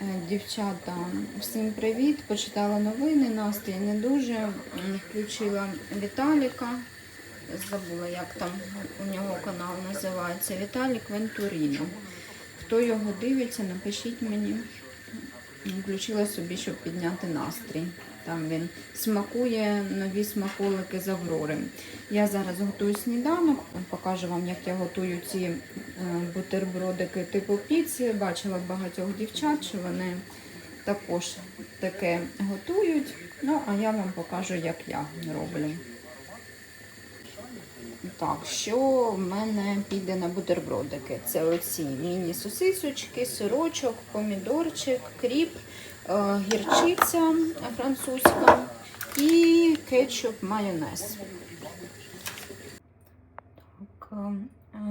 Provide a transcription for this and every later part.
Е, Дівчата, всім привіт! Почитала новини, настрій не дуже. Включила Віталіка. Забула, як там у нього канал називається. Віталік Вентуріно. Хто його дивиться, напишіть мені. Включила собі, щоб підняти настрій. Там він смакує нові смаколики з Аврори. Я зараз готую сніданок, покажу вам, як я готую ці бутербродики типу піци. Бачила багатьох дівчат, що вони також таке готують. Ну, а я вам покажу, як я роблю. Так, що в мене піде на бутербродики? Це оці міні-сосисочки, сирочок, помідорчик, кріп, е, гірчиця французька і кетчуп майонез. Так, е,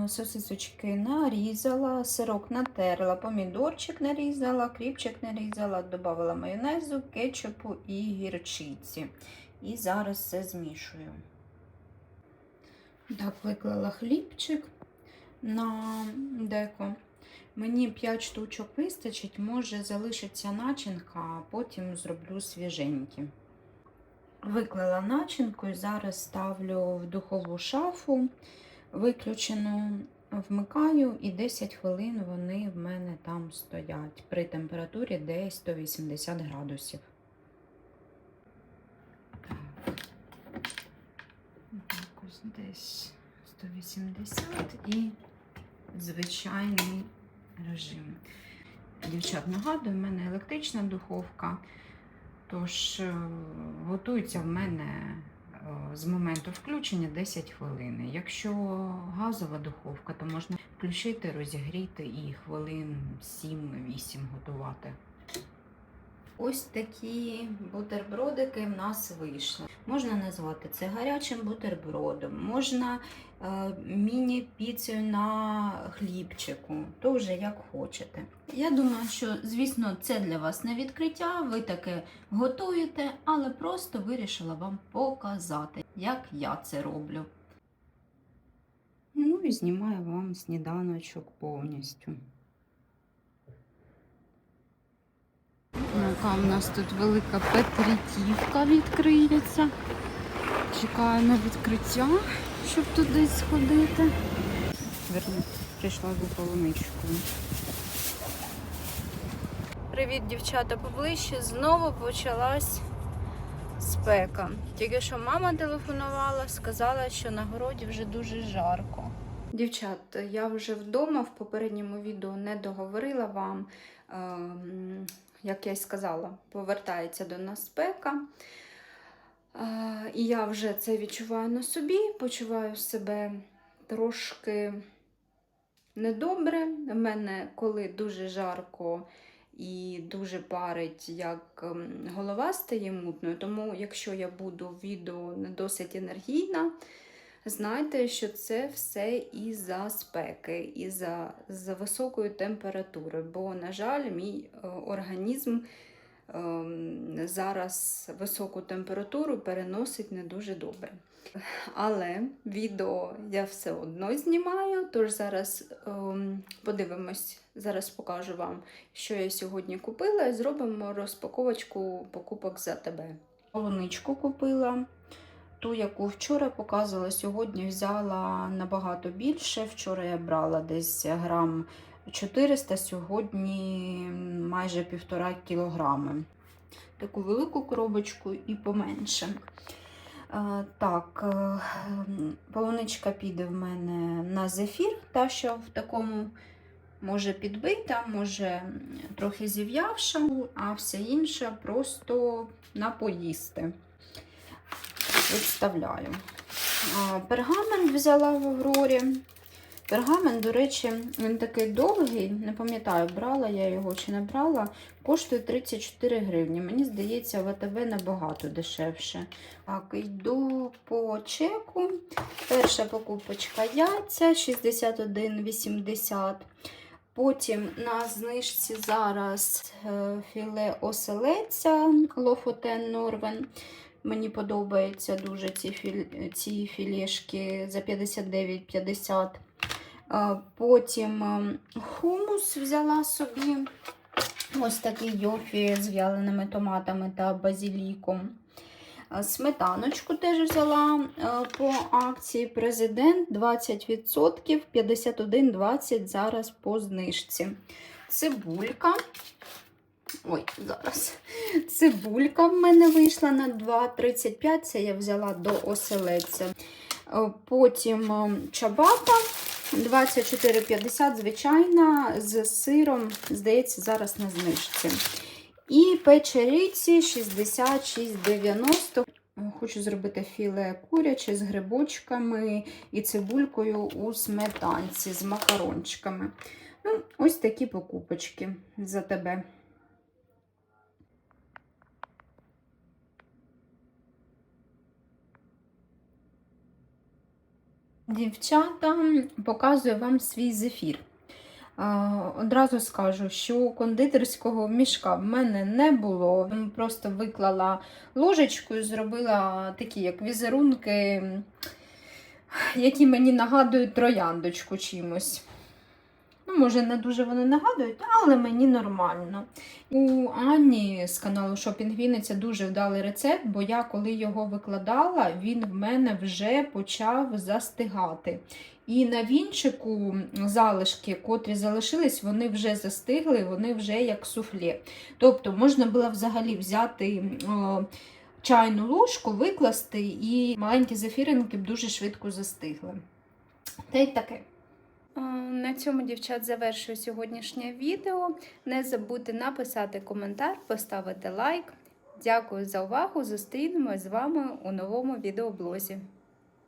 сосисочки нарізала, сирок натерла, помідорчик нарізала, кріпчик нарізала, додала майонезу, кетчупу і гірчиці. І зараз все змішую. Так, виклала хлібчик на деко. Мені 5 штучок вистачить, може залишиться начинка, а потім зроблю свіженькі. Виклала начинку і зараз ставлю в духову шафу, виключену, вмикаю і 10 хвилин вони в мене там стоять при температурі десь 180 градусів. Так, ось десь 180 і звичайний режим. Дівчат, нагадую, в мене електрична духовка, тож е, готується в мене з моменту включення 10 хвилин. Якщо газова духовка, то можна включити, розігріти і хвилин 7-8 готувати. Ось такі бутербродики в нас вийшли. Можна назвати це гарячим бутербродом, можна е, міні-піцею на хлібчику, то вже як хочете. Я думаю, що, звісно, це для вас не відкриття, ви таке готуєте, але просто вирішила вам показати, як я це роблю. Ну і знімаю вам сніданочок повністю. Яка у нас тут велика петриківка відкриється. Чекаю на відкриття, щоб туди сходити. Верну, прийшла за полуничкою. Привіт, дівчата, поближче. Знову почалась спека. Тільки що мама телефонувала, сказала, що на городі вже дуже жарко. Дівчат, я вже вдома в попередньому відео не договорила вам. Як я й сказала, повертається до нас спека. І я вже це відчуваю на собі, почуваю себе трошки недобре. У мене, коли дуже жарко і дуже парить, як ем, голова стає мутною. Тому, якщо я буду в відео не досить енергійна, знайте, що це все із-за спеки, із-за за високої температури. Бо, на жаль, мій е, організм ем, зараз високу температуру переносить не дуже добре. Але відео я все одно знімаю, тож зараз ем, подивимось, зараз покажу вам, що я сьогодні купила, і зробимо розпаковочку покупок за тебе. Полуничку купила. Ту, яку вчора показувала, сьогодні взяла набагато більше. Вчора я брала десь грам 400, сьогодні майже півтора кілограми. Таку велику коробочку і поменше. Е, Так, е, полуничка піде в мене на зефір, та що в такому може підбита, може трохи зів'явша, а все інше просто на поїсти. Відставляю. Пергамент взяла в Аврорі. Пергамент, до речі, він такий довгий, не пам'ятаю, брала я його чи не брала, коштує 34 гривні. Мені здається, в АТБ набагато дешевше. Так, йду по чеку. Перша покупочка яйця 61,80. Потім на знижці зараз е, філе оселеця Лофотен Норвен. Мені подобаються дуже ці, філь... ці філешки за 59,50. Потім хумус взяла собі Ось такий йофі з вяленими томатами та базіліком. Сметаночку теж взяла по акції Президент 20%, 51,20 зараз по знижці. Цибулька. Ой, зараз. Цибулька в мене вийшла на 2,35. Це я взяла до оселедця. Е, Потім е, чабата 24,50, звичайна, з сиром, здається, зараз на знижці. І печериці 66,90. Хочу зробити філе куряче з грибочками і цибулькою у сметанці з макарончиками. Ну, ось такі покупочки за тебе. Дівчата, показую вам свій зефір. Одразу скажу, що кондитерського мішка в мене не було. Просто виклала ложечку і зробила такі як візерунки, які мені нагадують трояндочку чимось. Ну, може, не дуже вони нагадують, але мені нормально. У Анні з каналу Shopping Вінниця дуже вдалий рецепт, бо я коли його викладала, він в мене вже почав застигати. І на вінчику залишки, котрі залишились, вони вже застигли, вони вже як суфле. Тобто можна було взагалі взяти о, чайну ложку, викласти, і маленькі зефіринки б дуже швидко застигли. Та й таке. На цьому, дівчат, завершую сьогоднішнє відео. Не забудьте написати коментар, поставити лайк. Дякую за увагу! Зустрінемось з вами у новому відеоблозі.